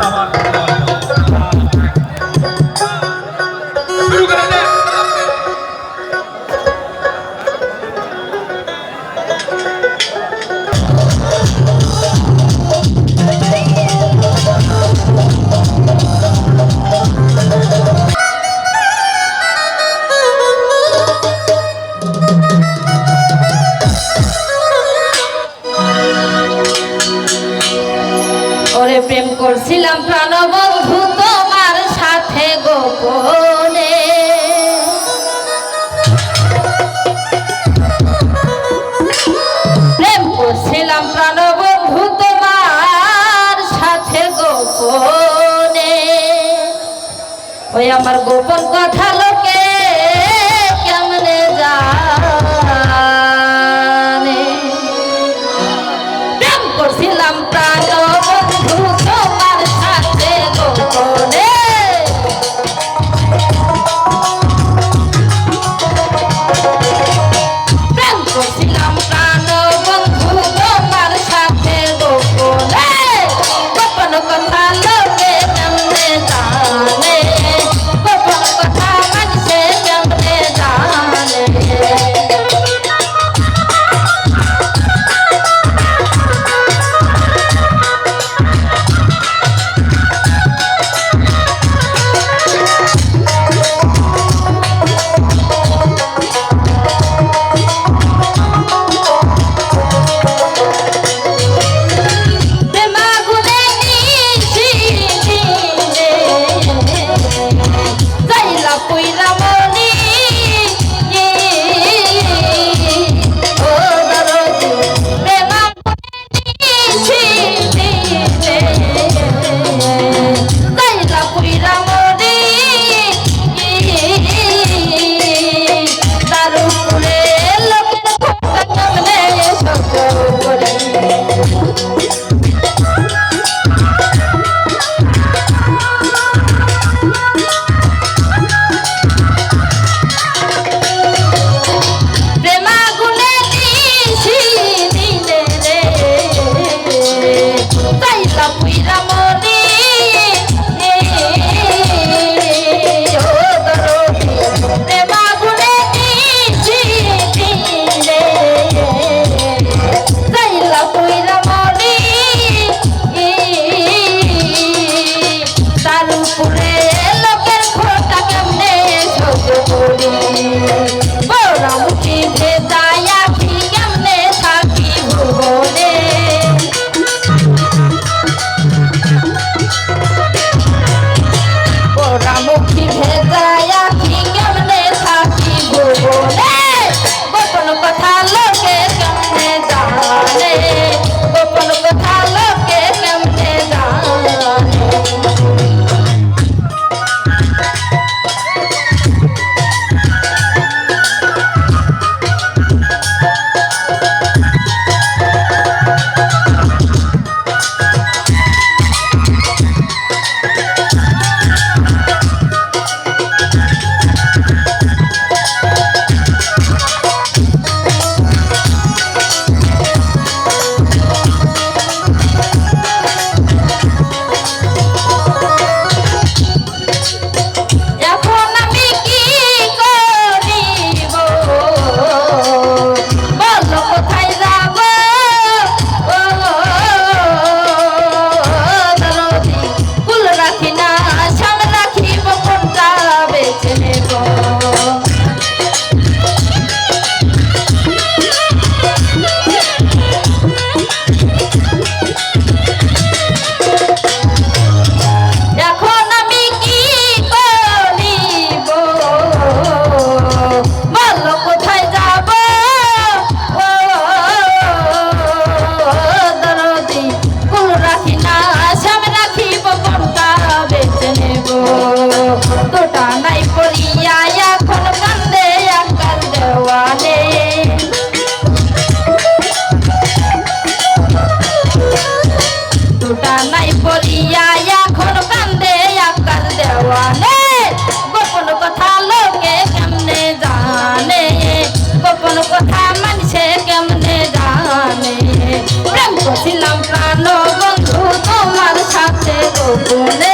জিন্দাবাদ করছিলাম প্রাণবন্ধু তোমার সাথে গোপনে। প্রেম করছিলাম, প্রাণবন্ধু তোমার সাথে গোপনে। ওই আমার গোপন কথা Lord. গোপনে প্রেম করছিলাম